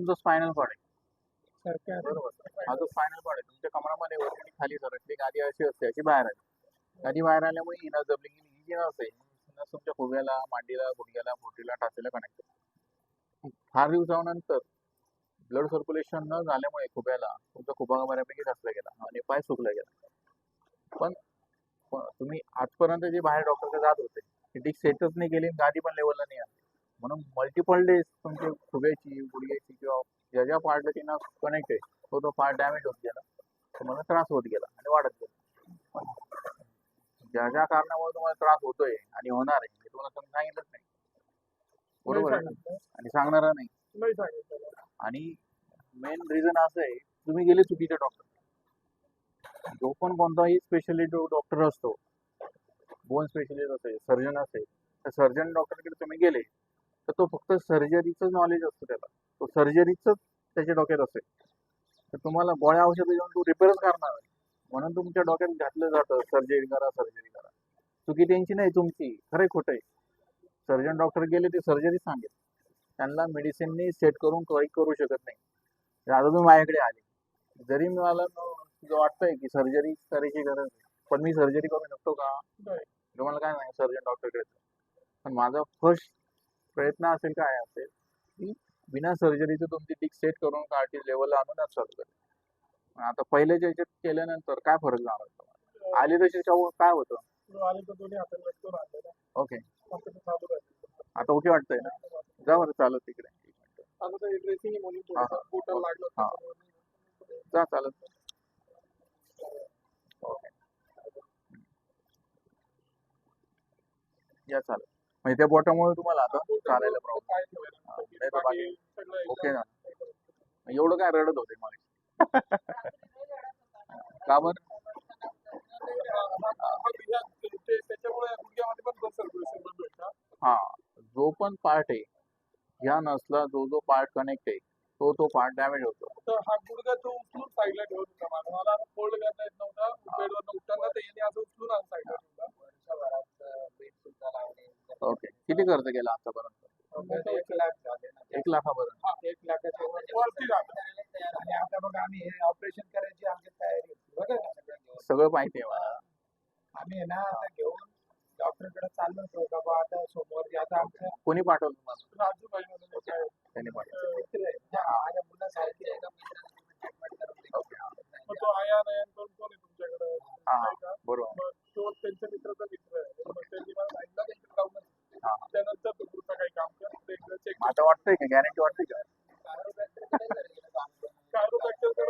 तुमचा spinal cord आहे. बरोबर हा जो स्पायनल कॉर्ड आहे तुमच्या कमरामध्ये वरती खाली सरकली गादी अशी असते अशी बाहेर आली. गादी बाहेर आल्यामुळे ही नस दबली की ही जी नस आहे ही नस तुमच्या खुब्याला मांडीला गुडघ्याला बोटीला टाचेला कनेक्ट होते फार दिवसानंतर ब्लड सर्क्युलेशन न झाल्यामुळे खुब्याला तुमचा खुबा बऱ्यापैकी घासला गेला आणि पाय सुकला गेला. पण तुम्ही आजपर्यंत जे बाहेर डॉक्टरकडे जात होते ते डिक सेटच नाही केली आणि गादी पण लेवलला नाही आली. म्हणून मल्टिपल डेज तुमची खुब्याची गुडघ्याची किंवा ज्या ज्या पार्टला ती नस कनेक्ट आहे तो तो पार्ट डॅमेज होत गेला. तुम्हाला त्रास होत गेला आणि वाढत गेला. ज्या ज्या कारणामुळे तुम्हाला त्रास होतोय आणि होणार आहे हे तुम्हाला तुम्ही सांगितलंच नाही. बरोबर आहे. आणि सांगणार नाही. आणि मेन रिझन असं आहे तुम्ही गेले चुकीच्या डॉक्टर जो पण कोणताही स्पेशलिस्ट डॉक्टर असतो बोन स्पेशलिस्ट असेल सर्जन असेल तर सर्जन डॉक्टरकडे तुम्ही गेले तर तो फक्त सर्जरीचं नॉलेज असतं त्याला. तो सर्जरीच त्याच्या डोक्यात असेल. तर तुम्हाला गोळ्या औषधं देऊन तो रिपेअरच करणार आहे. म्हणून तुमच्या डोक्यात घातलं जातं सर्जरी करा सर्जरी करा. चुकी त्यांची नाही तुमची. खरंय खोटं आहे. सर्जन डॉक्टर गेले ते सर्जरी सांगेल. त्यांना मेडिसिननी सेट करून काही करू शकत नाही. आता तुम्ही माझ्याकडे आले. जरी मला वाटतंय की सर्जरी करायची गरज आहे. पण मी सर्जरी करू शकतो का? नाही. तुम्हाला काय नाही सर्जन डॉक्टरकडे पण माझा फर्स्ट प्रयत्न असेल काय असेल की बिना सर्जरीचं तुमची डिक सेट करून कार्टी लेवलला आणूनच पण आता पहिल्याच्या याच्यात केल्यानंतर काय फरक जाणार आले तसे शाहू काय होतं? ओके आता ओके वाटतंय ना? जा बरं चालत तिकडे. जा चालत. ओके या चालत. म्हणजे त्या बोटामुळे तुम्हाला आता चालायला प्रॉब्लेम ओके ना? एवढं काय रडत होते मला का बरं? हा जो पण पार्ट आहे ह्या नसला जो जो पार्ट कनेक्ट आहे तो तो पार्ट डॅमेज होतो. तर हा गुडघा तो उचलून साईडला ठेवत होता मला मला फोल्ड करता येत नव्हता. बेडवर उठताना तर याने असं उचलून आज साईडला किती खर्च केला आतापर्यंत? एक लाख. एक लाखापर्यंत. हा, एक लाखाच्या वर- वरती झालं. आणि आता बघा आम्ही हे ऑपरेशन करायची आमची तयारी होती. बघा ना सगळं घेऊन. सगळं माहिती आहे मला. आम्ही आहे ना आता घेऊन डॉक्टरकडे चाललो होतो. बाबा आता सोमवारी आता आमच्या कोणी पाठवलं तुम्हाला? राजू भाई म्हणून एक आहे, त्यांनी पाठवलं. अं, मित्र आहे त्या माझ्या मुलासारखी आहे. का ओके. हा. मग तो आया नाही आणि कोण कोण आहे तुमच्याकडे? हा नाही का? बरोबर मग तो त्यांच्या मित्राचा मित्र आहे मग त्यांनी मला सांगितलं की इकडे जाऊन हा त्यानंतर तो पुढचं काही काम कर आता वाटतंय का? गॅरंटी वाटते का?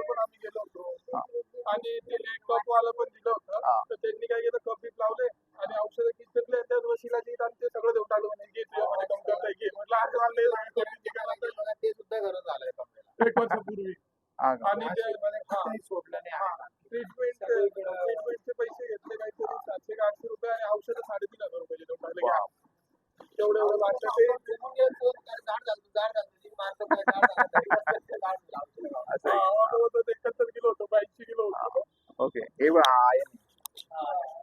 पण आम्ही गेलो होतो. आणि ते एक कप वाला पण दिलं होतं. तर त्यांनी काय केलं? कप बीप लावले आणि औषधं किती त्याच वशिला जीत आणि ते सगळं देऊन टाकलं. म्हणे घे तुझ्या म्हणे कम करता घे. म्हटलं आज आणले ते सुद्धा गरज एक वर्षापूर्वी? आणि ते सोडलं नाही. ट्रीटमेंट ट्रीटमेंटचे तेवढं वाटतं